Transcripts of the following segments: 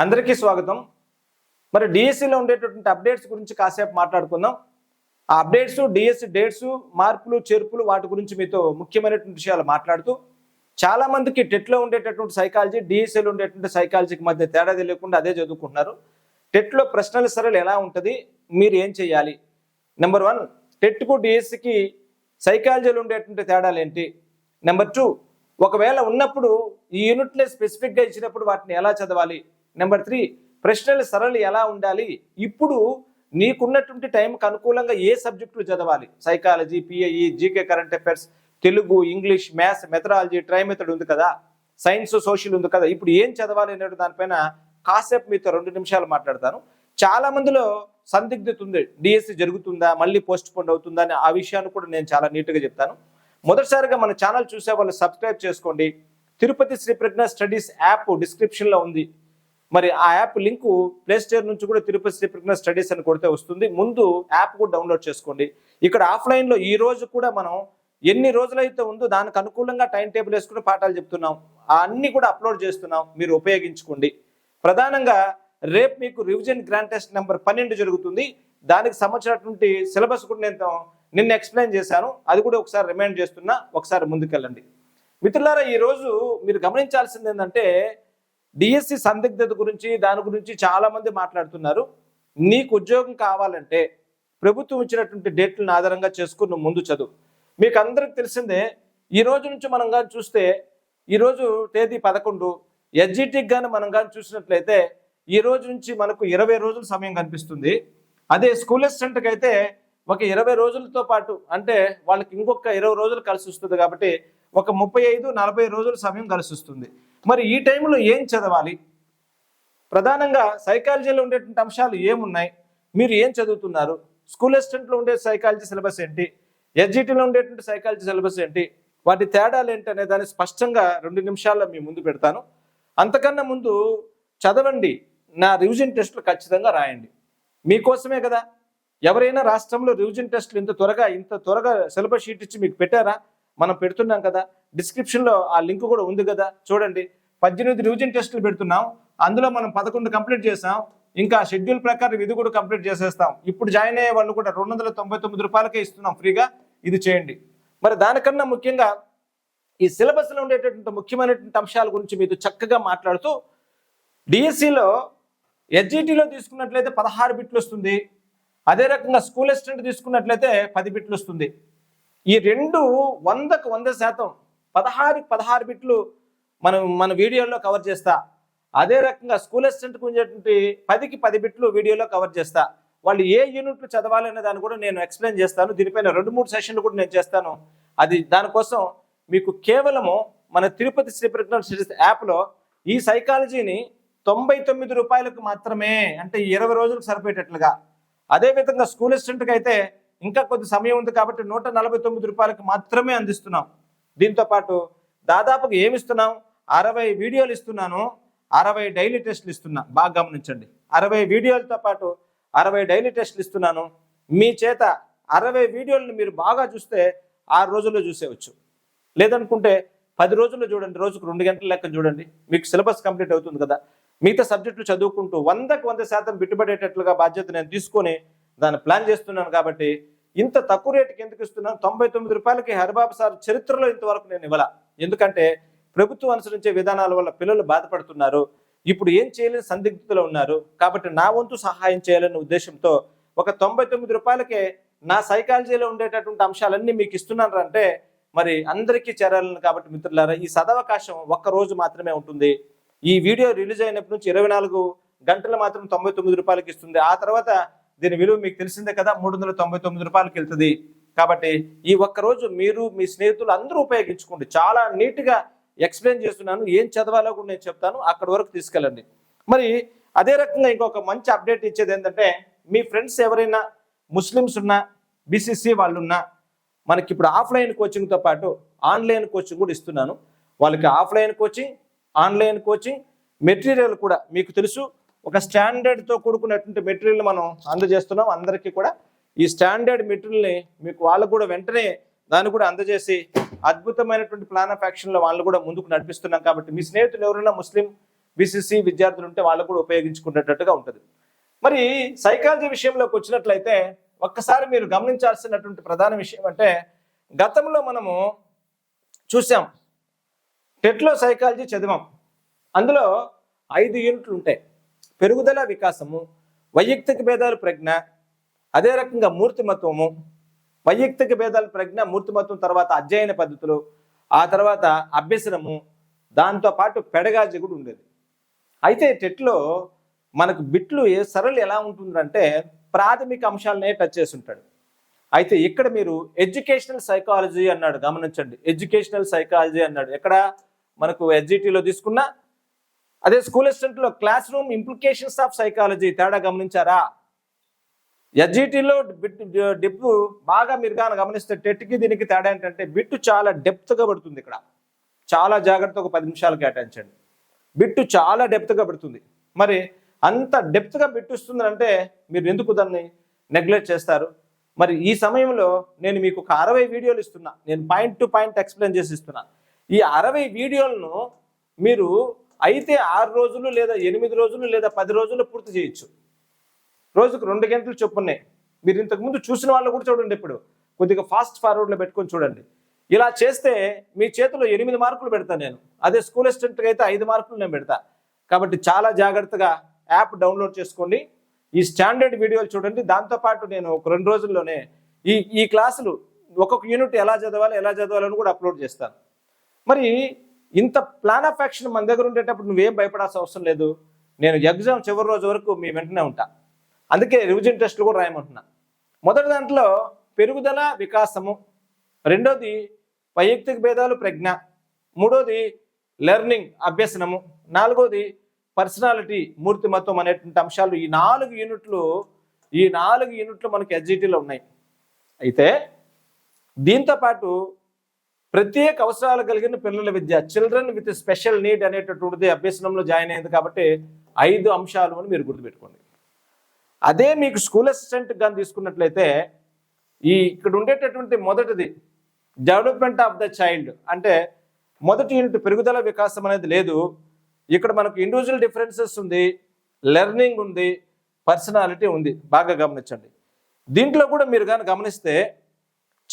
అందరికీ స్వాగతం. మరి డిఎస్సిలో ఉండేటటువంటి అప్డేట్స్ గురించి కాసేపు మాట్లాడుకుందాం. ఆ అప్డేట్స్ డిఎస్సి డేట్స్ మార్పులు చేర్పులు వాటి గురించి మీతో ముఖ్యమైనటువంటి విషయాలు మాట్లాడుతూ చాలా మందికి టెట్లో ఉండేటటువంటి సైకాలజీ డిఎస్సిలో ఉండేటువంటి సైకాలజీకి మధ్య తేడా తెలియకుండా అదే చదువుకుంటున్నారు. టెట్లో ప్రశ్నల సరళి ఎలా ఉంటుంది? మీరు ఏం చేయాలి? నెంబర్ వన్ టెట్కు డిఎస్సికి సైకాలజీలో ఉండేటువంటి తేడాలు ఏంటి? నెంబర్ టూ ఒకవేళ ఉన్నప్పుడు ఈ యూనిట్లే స్పెసిఫిక్గా ఇచ్చినప్పుడు వాటిని ఎలా చదవాలి? నెంబర్ త్రీ ప్రశ్నల సరళి ఎలా ఉండాలి? ఇప్పుడు నీకున్నటువంటి టైంకి అనుకూలంగా ఏ సబ్జెక్టులు చదవాలి? Psychology PIE GK current affairs Telugu English maths methodology tri method ఉంది కదా? సైన్స్ సోషల్ ఉంది కదా? ఇప్పుడు ఏం చదవాలి అనే దానిపైన కాసేపు మీతో రెండు నిమిషాలు మాట్లాడతాను. చాలా మందిలో సందిగ్ధత ఉంది. డిఎస్సి జరుగుతుందా? మళ్ళీ పోస్ట్ పోన్ అవుతుందా? అని ఆ విషయాన్ని కూడా నేను చాలా నీట్గా చెప్తాను. మొదటిసారిగా మన ఛానల్ చూసే వాళ్ళు సబ్స్క్రైబ్ చేసుకోండి. తిరుపతి శ్రీ ప్రజ్ఞ స్టడీస్ యాప్ డిస్క్రిప్షన్లో ఉంది. మరి ఆ యాప్ లింకు ప్లే స్టోర్ నుంచి కూడా తిరుపతి శ్రీ స్టడీస్ అని కొడితే వస్తుంది. ముందు యాప్ కూడా డౌన్లోడ్ చేసుకోండి. ఇక్కడ ఆఫ్లైన్లో ఈ రోజు కూడా మనం ఎన్ని రోజులైతే ఉందో దానికి అనుకూలంగా టైం టేబుల్ వేసుకుని పాఠాలు చెప్తున్నాం. ఆ అన్ని కూడా అప్లోడ్ చేస్తున్నాం. మీరు ఉపయోగించుకోండి. ప్రధానంగా రేపు మీకు రివిజన్ గ్రాండ్ టెస్ట్ నెంబర్ పన్నెండు జరుగుతుంది. దానికి సంబంధించినటువంటి సిలబస్ కూడా నేను నిన్న ఎక్స్ప్లెయిన్ చేశాను. అది కూడా ఒకసారి రిమైండ్ చేస్తున్నా. ఒకసారి ముందుకెళ్ళండి. మిత్రులారా ఈరోజు మీరు గమనించాల్సింది ఏంటంటే డిఎస్సి సందిగ్ధత గురించి దాని గురించి చాలామంది మాట్లాడుతున్నారు. నీకు ఉద్యోగం కావాలంటే ప్రభుత్వం ఇచ్చినటువంటి డేట్లను ఆధారంగా చేసుకుని నువ్వు ముందు చదువు. మీకు అందరికి తెలిసిందే ఈ రోజు నుంచి మనం కానీ చూస్తే ఈరోజు తేదీ పదకొండు ఎస్జిటికి కానీ మనం కానీ చూసినట్లయితే ఈ రోజు నుంచి మనకు ఇరవై రోజుల సమయం కనిపిస్తుంది. అదే స్కూల్ అసిస్టెంట్కి అయితే ఒక ఇరవై రోజులతో పాటు అంటే వాళ్ళకి ఇంకొక ఇరవై రోజులు కలిసి వస్తుంది కాబట్టి ఒక ముప్పై ఐదు నలభై రోజుల సమయం కలిసిస్తుంది మరి ఈ టైంలో ఏం చదవాలి? ప్రధానంగా సైకాలజీలో ఉండేటువంటి అంశాలు ఏమున్నాయి? మీరు ఏం చదువుతున్నారు? స్కూల్ అసిస్టెంట్లో ఉండే సైకాలజీ సిలబస్ ఏంటి? ఎస్జిటిలో ఉండేటువంటి సైకాలజీ సిలబస్ ఏంటి? వాటి తేడాలు ఏంటి అనే దాన్ని స్పష్టంగా రెండు నిమిషాల్లో మీ ముందు పెడతాను. అంతకన్నా ముందు చదవండి. నా రివిజన్ టెస్టులు ఖచ్చితంగా రాయండి. మీకోసమే కదా? ఎవరైనా రాష్ట్రంలో రివిజన్ టెస్టులు ఇంత త్వరగా ఇంత త్వరగా సిలబస్ షీట్ ఇచ్చి మీకు పెట్టారా? మనం పెడుతున్నాం కదా. డిస్క్రిప్షన్లో ఆ లింక్ కూడా ఉంది కదా. చూడండి. పద్దెనిమిది రివిజన్ టెస్టులు పెడుతున్నాం. అందులో మనం పదకొండు కంప్లీట్ చేసాం ఇంకా షెడ్యూల్ ప్రకారం ఇది కూడా కంప్లీట్ చేసేస్తాం. ఇప్పుడు జాయిన్ అయ్యే వాళ్ళు కూడా రెండు వందల తొంభై తొమ్మిది రూపాయలకే ఇస్తున్నాం ఫ్రీగా. ఇది చేయండి. మరి దానికన్నా ముఖ్యంగా ఈ సిలబస్లో ఉండేటటువంటి ముఖ్యమైనటువంటి అంశాల గురించి మీతో చక్కగా మాట్లాడుతూ డిఎస్సిలో ఎస్జిటిలో తీసుకున్నట్లయితే పదహారు బిట్లు వస్తుంది. అదే రకంగా స్కూల్ అసిస్టెంట్ తీసుకున్నట్లయితే పది బిట్లు వస్తుంది. ఈ రెండు వందకు వంద శాతం పదహారు పదహారు బిట్లు మనం మన వీడియోలో కవర్ చేస్తా. అదే రకంగా స్కూల్ అసిస్టెంట్కి ఉండేటువంటి పదికి పది బిట్లు వీడియోలో కవర్ చేస్తా. వాళ్ళు ఏ యూనిట్లు చదవాలనే దాన్ని కూడా నేను ఎక్స్ప్లెయిన్ చేస్తాను. దీనిపైన రెండు మూడు సెషన్లు కూడా నేను చేస్తాను. అది దానికోసం మీకు కేవలము మన తిరుపతి శ్రీ ప్రజ్ఞ యాప్లో ఈ సైకాలజీని తొంభై తొమ్మిది రూపాయలకు మాత్రమే అంటే ఇరవై రోజులకు సరిపోయేటట్లుగా. అదేవిధంగా స్కూల్ అసిస్టెంట్కి అయితే ఇంకా కొద్ది సమయం ఉంది కాబట్టి నూట నలభై తొమ్మిది రూపాయలకు మాత్రమే అందిస్తున్నాం. దీంతో పాటు దాదాపుగా ఏమి ఇస్తున్నాం అరవై వీడియోలు ఇస్తున్నాను. అరవై డైలీ టెస్టులు ఇస్తున్నా. బాగా గమనించండి. అరవై వీడియోలతో పాటు అరవై డైలీ టెస్టులు ఇస్తున్నాను. మీ చేత అరవై వీడియోలను మీరు బాగా చూస్తే ఆరు రోజుల్లో చూసేవచ్చు. లేదనుకుంటే పది రోజుల్లో చూడండి. రోజుకు రెండు గంటల లెక్క చూడండి. మీకు సిలబస్ కంప్లీట్ అవుతుంది కదా. మిగతా సబ్జెక్టులు చదువుకుంటూ వందకు వంద శాతం బిట్టుబడేటట్లుగా బాధ్యత నేను తీసుకొని దాన్ని ప్లాన్ చేస్తున్నాను కాబట్టి ఇంత తక్కువ రేటుకి ఎందుకు ఇస్తున్నాను? తొంభై తొమ్మిది రూపాయలకి హరిబాబు సార్ చరిత్రలో ఇంతవరకు నేను ఇవ్వాల. ఎందుకంటే ప్రభుత్వం అనుసరించే విధానాల వల్ల పిల్లలు బాధపడుతున్నారు. ఇప్పుడు ఏం చేయలేని సందిగ్ధతలో ఉన్నారు. కాబట్టి నా వంతు సహాయం చేయాలనే ఉద్దేశంతో ఒక తొంభై తొమ్మిది రూపాయలకే నా సైకాలజీలో ఉండేటటువంటి అంశాలన్నీ మీకు ఇస్తున్నాను అంటే మరి అందరికీ చేరాలని కాబట్టి మిత్రులారా ఈ సదవకాశం ఒక్క రోజు మాత్రమే ఉంటుంది. ఈ వీడియో రిలీజ్ అయినప్పటి నుంచి ఇరవై నాలుగు గంటలు మాత్రం తొంభై తొమ్మిది రూపాయలకి ఇస్తుంది. ఆ తర్వాత దీని విలువ మీకు తెలిసిందే కదా మూడు వందల తొంభై తొమ్మిది రూపాయలకి వెళ్తుంది. కాబట్టి ఈ ఒక్క రోజు మీరు మీ స్నేహితులు అందరూ ఉపయోగించుకోండి. చాలా నీట్గా ఎక్స్ప్లెయిన్ చేస్తున్నాను ఏం చదవాలో కూడా నేను చెప్తాను అక్కడి వరకు తీసుకెళ్ళండి. మరి అదే రకంగా ఇంకొక మంచి అప్డేట్ ఇచ్చేది ఏంటంటే మీ ఫ్రెండ్స్ ఎవరైనా ముస్లిమ్స్ ఉన్నా బీసీసీ వాళ్ళు ఉన్నా మనకి ఇప్పుడు ఆఫ్లైన్ కోచింగ్తో పాటు ఆన్లైన్ కోచింగ్ కూడా ఇస్తున్నాను. వాళ్ళకి offline coaching online coaching material కూడా మీకు తెలుసు. ఒక స్టాండర్డ్తో కూడుకున్నటువంటి మెటీరియల్ మనం అందజేస్తున్నాం. అందరికీ కూడా ఈ స్టాండర్డ్ మెటీరియల్ని మీకు వాళ్ళకు కూడా వెంటనే దాన్ని కూడా అందజేసి అద్భుతమైనటువంటి ప్లాన్ ఆఫ్ యాక్షన్లో వాళ్ళు కూడా ముందుకు నడిపిస్తున్నాం కాబట్టి మీ స్నేహితులు ఎవరైనా ముస్లిం బీసీసీ విద్యార్థులు ఉంటే వాళ్ళు కూడా ఉపయోగించుకునేటట్టుగా ఉంటుంది. మరి సైకాలజీ విషయంలోకి వచ్చినట్లయితే ఒక్కసారి మీరు గమనించాల్సినటువంటి ప్రధాన విషయం అంటే గతంలో మనము చూసాం. టెట్లో సైకాలజీ చదివాం. అందులో ఐదు యూనిట్లు ఉంటాయి. పెరుగుదల వికాసము వైయక్తిక భేదాలు ప్రజ్ఞ అదే రకంగా మూర్తిమత్వము వైయక్తిక భేదాల ప్రజ్ఞ మూర్తిమత్వం తర్వాత అధ్యయన పద్ధతులు ఆ తర్వాత అభ్యసనము దాంతో పాటు పెడగాజి కూడా ఉండేది. అయితే టెట్లో మనకు బిట్లు ఏ సరళి ఎలా ఉంటుందంటే ప్రాథమిక అంశాలనే టచ్ చేసి ఉంటాడు. అయితే ఇక్కడ మీరు ఎడ్యుకేషనల్ సైకాలజీ అన్నాడు గమనించండి. ఎడ్యుకేషనల్ సైకాలజీ అన్నాడు. ఎక్కడ? మనకు ఎస్జిటిలో తీసుకున్నా అదే స్కూల్ అసిస్టెంట్లో class room implications of psychology తేడా గమనించారా? ఎస్జిటిలో బిట్ డిప్ బాగా మీరు కానీ గమనిస్తే టెట్కి దీనికి తేడా ఏంటంటే బిట్టు చాలా డెప్త్గా పడుతుంది ఇక్కడ. చాలా జాగ్రత్తగా ఒక పది నిమిషాలు కేటాయించండి. బిట్టు చాలా డెప్త్గా పెడుతుంది. మరి అంత డెప్త్గా బిట్టిస్తుందంటే మీరు ఎందుకు దాన్ని నెగ్లెక్ట్ చేస్తారు? మరి ఈ సమయంలో నేను మీకు ఒక అరవై వీడియోలు ఇస్తున్నా. నేను పాయింట్ టు పాయింట్ ఎక్స్ప్లెయిన్ చేసి ఇస్తున్నా. ఈ అరవై వీడియోలను మీరు అయితే ఆరు రోజులు లేదా ఎనిమిది రోజులు లేదా పది రోజులు పూర్తి చేయొచ్చు. రోజుకు రెండు గంటలు చొప్పున్నాయి మీరు ఇంతకుముందు చూసిన వాళ్ళు కూడా చూడండి ఇప్పుడు. కొద్దిగా ఫాస్ట్ ఫార్వర్డ్లో పెట్టుకొని చూడండి. ఇలా చేస్తే మీ చేతిలో ఎనిమిది మార్కులు పెడతాను నేను. అదే స్కూల్ అసిస్టెంట్కి అయితే ఐదు మార్కులు నేను పెడతా. కాబట్టి చాలా జాగ్రత్తగా యాప్ డౌన్లోడ్ చేసుకోండి. ఈ స్టాండర్డ్ వీడియోలు చూడండి. దాంతోపాటు నేను ఒక రెండు రోజుల్లోనే ఈ ఈ క్లాసులు ఒక్కొక్క యూనిట్ ఎలా చదవాలి ఎలా చదవాలని కూడా అప్లోడ్ చేస్తాను. మరి ఇంత ప్లాన్ ఆఫ్ యాక్షన్ మన దగ్గర ఉండేటప్పుడు నువ్వేం భయపడాల్సిన అవసరం లేదు. నేను ఎగ్జామ్ చివరి రోజు వరకు మీ వెంటనే ఉంటా. అందుకే రివిజన్ టెస్ట్లు కూడా రాయమంటున్నా. మొదటి దాంట్లో పెరుగుదల వికాసము. రెండోది వైయక్తిక భేదాలు ప్రజ్ఞ. మూడోది లెర్నింగ్ అభ్యసనము. నాలుగోది పర్సనాలిటీ మూర్తిమత్వం అనేటువంటి అంశాలు ఈ నాలుగు యూనిట్లు ఈ నాలుగు యూనిట్లు మనకి ఎస్జిటీలో ఉన్నాయి. అయితే దీంతో పాటు ప్రత్యేక అవసరాలు కలిగిన పిల్లల విద్య చిల్డ్రన్ విత్ స్పెషల్ నీడ్ అనేటటువంటిది అభ్యసనంలో జాయిన్ అయింది కాబట్టి ఐదు అంశాలు అని మీరు గుర్తుపెట్టుకోండి. అదే మీకు స్కూల్ అసిస్టెంట్ కానీ తీసుకున్నట్లయితే ఈ ఇక్కడ ఉండేటటువంటి మొదటిది డెవలప్మెంట్ ఆఫ్ ద చైల్డ్ అంటే మొదటి యూనిట్ పెరుగుదల వికాసం అనేది లేదు. ఇక్కడ మనకు ఇండివిజువల్ డిఫరెన్సెస్ ఉంది లెర్నింగ్ ఉంది పర్సనాలిటీ ఉంది. బాగా గమనించండి. దీంట్లో కూడా మీరు కానీ గమనిస్తే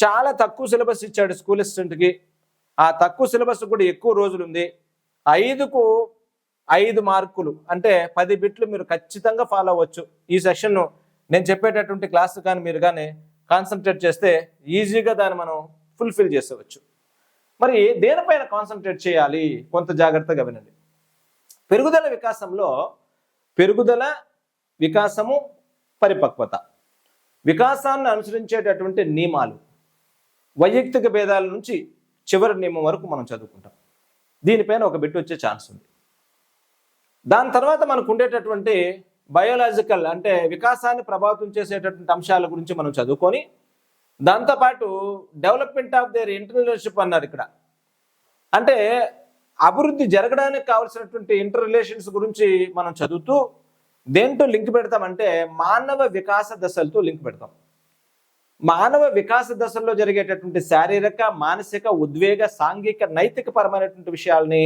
చాలా తక్కువ సిలబస్ ఇచ్చాడు స్కూల్ అసిస్టెంట్కి. ఆ తక్కువ సిలబస్ కూడా ఎక్కువ రోజులు ఉంది ఐదుకు ఐదు మార్కులు అంటే పది బిట్లు మీరు ఖచ్చితంగా ఫాలో అవ్వచ్చు. ఈ సెషన్ను నేను చెప్పేటటువంటి క్లాస్ కానీ మీరు కానీ కాన్సన్ట్రేట్ చేస్తే ఈజీగా దాన్ని మనం ఫుల్ఫిల్ చేసేవచ్చు. మరి దేనిపైన కాన్సన్ట్రేట్ చేయాలి? కొంత జాగ్రత్తగా వినండి. పెరుగుదల వికాసంలో పెరుగుదల వికాసము పరిపక్వత. వికాసాన్ని అనుసరించేటటువంటి నియమాలు. వైయక్తిక భేదాల నుంచి చివరి నియమం వరకు మనం చదువుకుంటాం. దీనిపైన ఒక బిట్ వచ్చే ఛాన్స్ ఉంది. దాని తర్వాత మనకు ఉండేటటువంటి బయోలాజికల్ అంటే వికాసాన్ని ప్రభావితం చేసేటటువంటి అంశాల గురించి మనం చదువుకొని దాంతోపాటు డెవలప్మెంట్ ఆఫ్ దేర్ ఇంటర్లీడర్షిప్ అన్నారు ఇక్కడ. అంటే అభివృద్ధి జరగడానికి కావలసినటువంటి ఇంటర్ రిలేషన్స్ గురించి మనం చదువుతూ దేంతో లింక్ పెడతామంటే మానవ వికాస దశలతో లింక్ పెడతాం. మానవ వికాస దశల్లో జరిగేటటువంటి శారీరక మానసిక ఉద్వేగ సాంఘిక నైతిక పరమైనటువంటి విషయాల్ని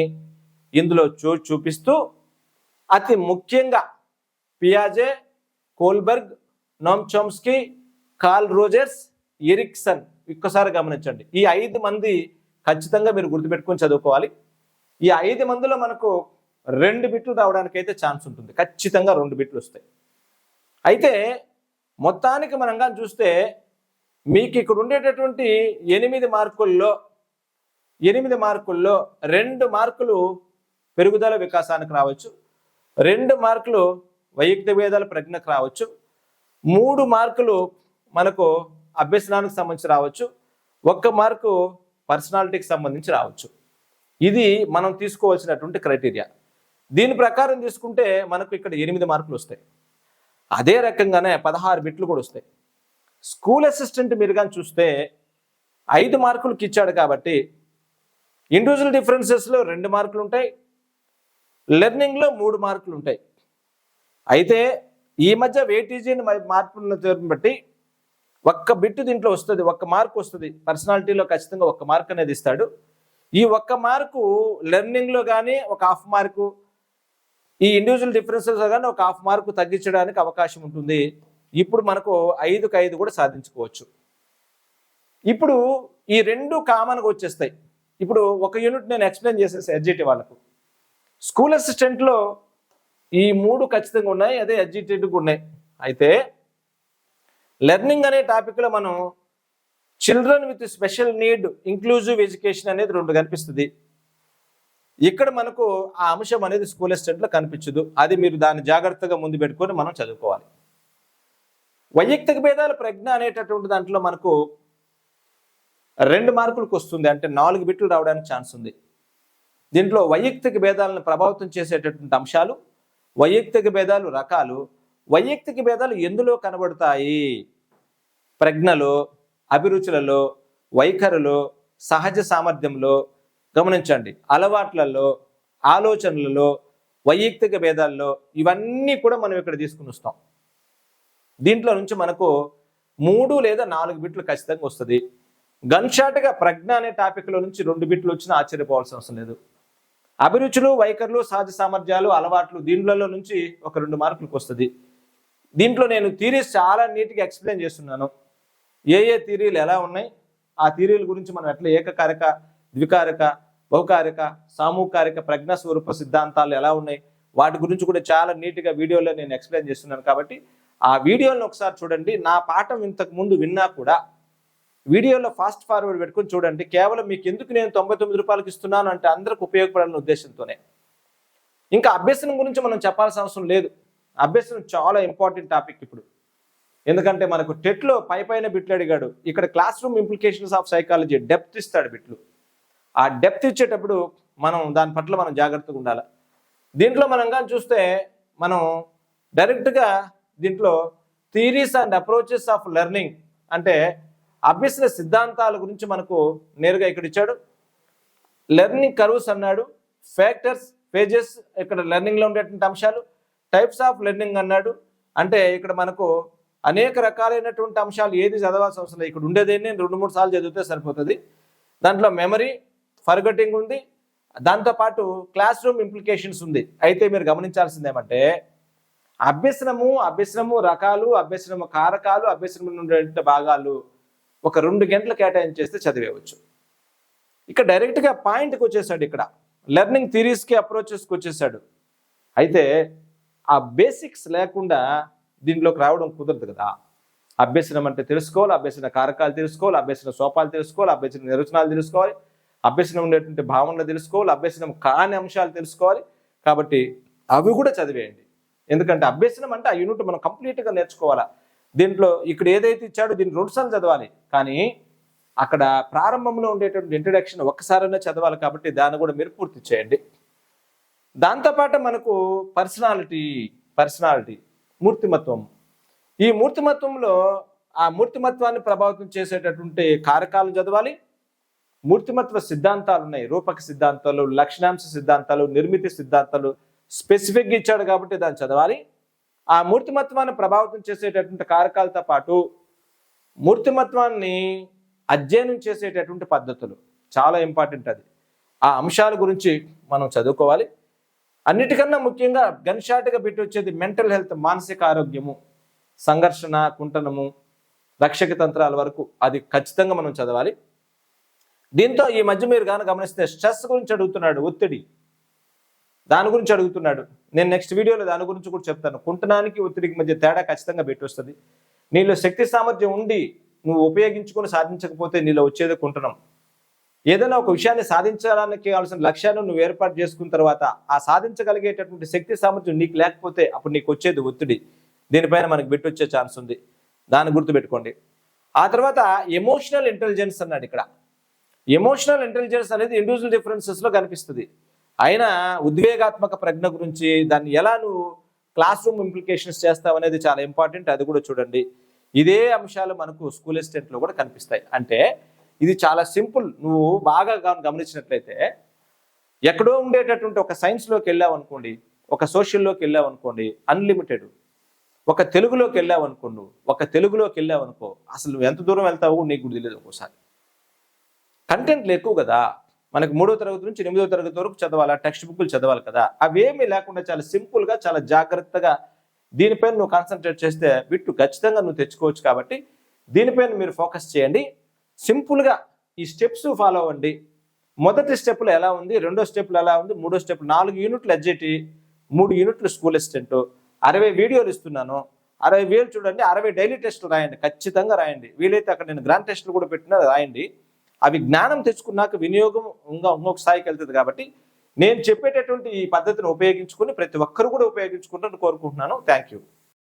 ఇందులో చూ చూపిస్తూ అతి ముఖ్యంగా పియాజే Kohlberg Noam Chomsky Carl Rogers Erikson ఒక్కసారి గమనించండి. ఈ ఐదు మంది ఖచ్చితంగా మీరు గుర్తుపెట్టుకొని చదువుకోవాలి. ఈ ఐదు మందిలో మనకు రెండు బిట్లు రావడానికి అయితే ఛాన్స్ ఉంటుంది. ఖచ్చితంగా రెండు బిట్లు వస్తాయి. అయితే మొత్తానికి మనంగా చూస్తే మీకు ఇక్కడ ఉండేటటువంటి ఎనిమిది మార్కుల్లో ఎనిమిది మార్కుల్లో రెండు మార్కులు పెరుగుదల వికాసానికి రావచ్చు రెండు మార్కులు వైయక్తిక భేదాల ప్రజ్ఞకు రావచ్చు మూడు మార్కులు మనకు అభ్యసనానికి సంబంధించి రావచ్చు ఒక్క మార్కు పర్సనాలిటీకి సంబంధించి రావచ్చు. ఇది మనం తీసుకోవాల్సినటువంటి క్రైటీరియా. దీని ప్రకారం తీసుకుంటే మనకు ఇక్కడ ఎనిమిది మార్కులు వస్తాయి. అదే రకంగానే పదహారు బిట్లు కూడా వస్తాయి. స్కూల్ అసిస్టెంట్ మీరు కానీ చూస్తే ఐదు మార్కులకి ఇచ్చాడు కాబట్టి ఇండివిజువల్ డిఫరెన్సెస్లో రెండు మార్కులు ఉంటాయి లెర్నింగ్లో మూడు మార్కులు ఉంటాయి. అయితే ఈ మధ్య వెయిటేజీని మార్పులను బట్టి ఒక్క బిట్టు దీంట్లో వస్తుంది ఒక్క మార్క్ వస్తుంది. పర్సనాలిటీలో ఖచ్చితంగా ఒక్క మార్క్ అనేది ఇస్తాడు. ఈ ఒక్క మార్కు లెర్నింగ్లో కానీ ఒక హాఫ్ మార్కు ఈ ఇండివిజువల్ డిఫరెన్సెస్లో కానీ ఒక హాఫ్ మార్కు తగ్గించడానికి అవకాశం ఉంటుంది. ఇప్పుడు మనకు ఐదుకు ఐదు కూడా సాధించుకోవచ్చు. ఇప్పుడు ఈ రెండు కామన్గా వచ్చేస్తాయి. ఇప్పుడు ఒక యూనిట్ నేను ఎక్స్ప్లెయిన్ చేసేసి ఎడ్జిటి వాళ్ళకు. స్కూల్ అసిస్టెంట్లో ఈ మూడు ఖచ్చితంగా ఉన్నాయి అదే ఎడ్జిటేటివ్ ఉన్నాయి. అయితే లెర్నింగ్ అనే టాపిక్లో మనం children with special need inclusive education అనేది రెండు కనిపిస్తుంది. ఇక్కడ మనకు ఆ అంశం అనేది స్కూల్ అసిస్టెంట్లో కనిపించదు. అది మీరు దాన్ని జాగ్రత్తగా ముందు పెట్టుకొని మనం చదువుకోవాలి. వైయక్తిక భేదాలు ప్రజ్ఞ అనేటటువంటి దాంట్లో మనకు రెండు మార్కులకు వస్తుంది. అంటే నాలుగు బిట్లు రావడానికి ఛాన్స్ ఉంది. దీంట్లో వైయక్తిక భేదాలను ప్రభావితం చేసేటటువంటి అంశాలు వైయక్తిక భేదాలు రకాలు వైయక్తిక భేదాలు ఎందులో కనబడతాయి? ప్రజ్ఞలో అభిరుచులలో వైఖరిలో సహజ సామర్థ్యంలో గమనించండి. అలవాట్లలో ఆలోచనలలో వైయక్తిక భేదాల్లో ఇవన్నీ కూడా మనం ఇక్కడ తీసుకుని వస్తాం. దీంట్లో నుంచి మనకు మూడు లేదా నాలుగు బిట్లు ఖచ్చితంగా వస్తుంది. గన్ షాట్గా ప్రజ్ఞ అనే టాపిక్లో నుంచి రెండు బిట్లు వచ్చినా ఆశ్చర్యపోవాల్సిన అవసరం లేదు. అభిరుచులు వైఖరులు సహజ సామర్థ్యాలు అలవాట్లు దీంట్లలో నుంచి ఒక రెండు మార్కులకు వస్తుంది. దీంట్లో నేను థీరీస్ చాలా నీట్గా ఎక్స్ప్లెయిన్ చేస్తున్నాను. ఏ ఏ థీరీలు ఎలా ఉన్నాయి? ఆ థీరీల గురించి మనం ఎట్లా ఏకకారక ద్వికారక బహుకారక సామూహారిక ప్రజ్ఞా స్వరూప సిద్ధాంతాలు ఎలా ఉన్నాయి? వాటి గురించి కూడా చాలా నీట్గా వీడియోలో నేను ఎక్స్ప్లెయిన్ చేస్తున్నాను కాబట్టి ఆ వీడియోలను ఒకసారి చూడండి. నా పాఠం ఇంతకు ముందు విన్నా కూడా వీడియోలో ఫాస్ట్ ఫార్వర్డ్ పెట్టుకొని చూడండి. కేవలం మీకు ఎందుకు నేను తొంభై తొమ్మిది రూపాయలకి ఇస్తున్నాను అంటే అందరికి ఉపయోగపడాలనే ఉద్దేశంతోనే. ఇంకా అభ్యసనం గురించి మనం చెప్పాల్సిన అవసరం లేదు. అభ్యసనం చాలా ఇంపార్టెంట్ టాపిక్ ఇప్పుడు. ఎందుకంటే మనకు టెట్లో పై పైన బిట్లు అడిగాడు. ఇక్కడ class room implications of psychology depth ఇస్తాడు బిట్లు. ఆ డెప్త్ ఇచ్చేటప్పుడు మనం దాని పట్ల మనం జాగ్రత్తగా ఉండాలి. దీంట్లో మనం కానీ చూస్తే మనం డైరెక్ట్గా దీంట్లో theories and approaches of learning అంటే అభ్యసన సిద్ధాంతాల గురించి మనకు నేరుగా ఇక్కడ ఇచ్చాడు. లెర్నింగ్ కర్వ్స్ అన్నాడు. ఫ్యాక్టర్స్ పేజెస్ ఇక్కడ లెర్నింగ్లో ఉండేటువంటి అంశాలు. టైప్స్ ఆఫ్ లెర్నింగ్ అన్నాడు. అంటే ఇక్కడ మనకు అనేక రకాలైనటువంటి అంశాలు ఏది చదవాల్సిన అవసరం ఇక్కడ ఉండేదేనే రెండు మూడు సార్లు చదివితే సరిపోతుంది. దాంట్లో మెమరీ ఫర్గటింగ్ ఉంది. దాంతోపాటు క్లాస్ రూమ్ ఇంప్లికేషన్స్ ఉంది. అయితే మీరు గమనించాల్సిందేమంటే అభ్యసనము అభ్యసనము రకాలు అభ్యసనము కారకాలు అభ్యసనం ఉండే భాగాలు ఒక రెండు గంటలు కేటాయించేస్తే చదివేవచ్చు ఇక్కడ డైరెక్ట్గా పాయింట్కి వచ్చేసాడు ఇక్కడ. లెర్నింగ్ థిరీస్కి అప్రోచెస్కి వచ్చేసాడు. అయితే ఆ బేసిక్స్ లేకుండా దీంట్లోకి రావడం కుదరదు కదా. అభ్యసనం అంటే తెలుసుకోవాలి అభ్యసన కారకాలు తెలుసుకోవాలి అభ్యసన సోపాలు తెలుసుకోవాలి అభ్యసన నిర్వచనాలు తెలుసుకోవాలి అభ్యసనం ఉండేటువంటి భావనలు తెలుసుకోవాలి అభ్యసనం కాని అంశాలు తెలుసుకోవాలి కాబట్టి అవి కూడా చదివేయండి. ఎందుకంటే అభ్యసనం అంటే ఆ యూనిట్ మనం కంప్లీట్గా నేర్చుకోవాలా. దీంట్లో ఇక్కడ ఏదైతే ఇచ్చాడో దీన్ని రెండుసార్లు చదవాలి. కానీ అక్కడ ప్రారంభంలో ఉండేటువంటి ఇంట్రడక్షన్ ఒక్కసారైనా చదవాలి కాబట్టి దాన్ని కూడా మీరు పూర్తి చేయండి. దాంతోపాటు మనకు పర్సనాలిటీ పర్సనాలిటీ మూర్తిమత్వం. ఈ మూర్తిమత్వంలో ఆ మూర్తిమత్వాన్ని ప్రభావితం చేసేటటువంటి కారకాలను చదవాలి. మూర్తిమత్వ సిద్ధాంతాలు ఉన్నాయి రూపక సిద్ధాంతాలు లక్షణాంశ సిద్ధాంతాలు నిర్మితి సిద్ధాంతాలు స్పెసిఫిక్గా ఇచ్చాడు కాబట్టి దాన్ని చదవాలి. ఆ మూర్తిమత్వాన్ని ప్రభావితం చేసేటటువంటి కారకాలతో పాటు మూర్తిమత్వాన్ని అధ్యయనం చేసేటటువంటి పద్ధతులు చాలా ఇంపార్టెంట్ అది. ఆ అంశాల గురించి మనం చదువుకోవాలి. అన్నిటికన్నా ముఖ్యంగా గన్షాట్గా పెట్టి వచ్చేది మెంటల్ హెల్త్ మానసిక ఆరోగ్యము సంఘర్షణ కుంటనము రక్షక తంత్రాల వరకు అది ఖచ్చితంగా మనం చదవాలి. దీంతో ఈ మధ్య మీరు కానీ గమనిస్తే స్ట్రెస్ గురించి అడుగుతున్నాడు ఒత్తిడి. దాని గురించి అడుగుతున్నాడు. నేను నెక్స్ట్ వీడియోలో దాని గురించి కూడా చెప్తాను. కుంటనానికి ఒత్తిడికి మధ్య తేడా ఖచ్చితంగా పెట్టి వస్తుంది. నీలో శక్తి సామర్థ్యం ఉండి నువ్వు ఉపయోగించుకొని సాధించకపోతే నీలో వచ్చేది కుంటనం ఏదైనా ఒక విషయాన్ని సాధించడానికి కావాల్సిన లక్ష్యాన్ని నువ్వు ఏర్పాటు చేసుకున్న తర్వాత ఆ సాధించగలిగేటటువంటి శక్తి సామర్థ్యం నీకు లేకపోతే అప్పుడు నీకు వచ్చేది ఒత్తిడి. దీనిపైన మనకు బిట్ వచ్చే ఛాన్స్ ఉంది. దాన్ని గుర్తుపెట్టుకోండి. ఆ తర్వాత ఎమోషనల్ ఇంటెలిజెన్స్ అన్నాడు ఇక్కడ. ఎమోషనల్ ఇంటెలిజెన్స్ అనేది ఇండివిజువల్ డిఫరెన్సెస్లో కనిపిస్తుంది. అయినా ఉద్వేగాత్మక ప్రజ్ఞ గురించి దాన్ని ఎలా నువ్వు క్లాస్ రూమ్ ఇంప్లికేషన్స్ చేస్తావు అనేది చాలా ఇంపార్టెంట్ అది కూడా చూడండి. ఇదే అంశాలు మనకు స్కూల్ అసిస్టెంట్లో కూడా కనిపిస్తాయి. అంటే ఇది చాలా సింపుల్ నువ్వు బాగా గమనించినట్లయితే ఎక్కడో ఉండేటటువంటి ఒక సైన్స్లోకి వెళ్ళావు అనుకోండి ఒక సోషల్లోకి వెళ్ళావు అనుకోండి అన్లిమిటెడ్ ఒక తెలుగులోకి వెళ్ళావు అనుకోండు ఒక తెలుగులోకి వెళ్ళావు అనుకో అసలు నువ్వు ఎంత దూరం వెళ్తావో నీకు తెలియదు ఒక్కోసారి. కంటెంట్లు ఎక్కువ కదా. మనకు మూడో తరగతి నుంచి ఎనిమిదో తరగతి వరకు చదవాలి టెక్స్ట్ బుక్లు చదవాలి కదా. అవేమీ లేకుండా చాలా సింపుల్గా చాలా జాగ్రత్తగా దీనిపైన నువ్వు కాన్సన్ట్రేట్ చేస్తే బిట్టు ఖచ్చితంగా నువ్వు తెచ్చుకోవచ్చు కాబట్టి దీనిపైన మీరు ఫోకస్ చేయండి. సింపుల్గా ఈ స్టెప్స్ ఫాలో అవ్వండి. మొదటి స్టెప్లో ఎలా ఉంది? రెండో స్టెప్లు ఎలా ఉంది? మూడో స్టెప్ నాలుగు యూనిట్లు ఎడ్జెటి మూడు యూనిట్లు స్కూల్ అసిస్టెంట్ అరవై వీడియోలు ఇస్తున్నాను. అరవై వేలు చూడండి అరవై డైలీ టెస్టులు రాయండి. ఖచ్చితంగా రాయండి. వీలైతే అక్కడ నేను గ్రాండ్ టెస్టులు కూడా పెట్టినా రాయండి. అవి జ్ఞానం తెచ్చుకున్నాక వినియోగం ఇంకా ఇంకొక స్థాయికి వెళ్తుంది కాబట్టి నేను చెప్పేటటువంటి ఈ పద్ధతిని ఉపయోగించుకుని ప్రతి ఒక్కరు కూడా ఉపయోగించుకుంటారని కోరుకుంటున్నాను. Thank you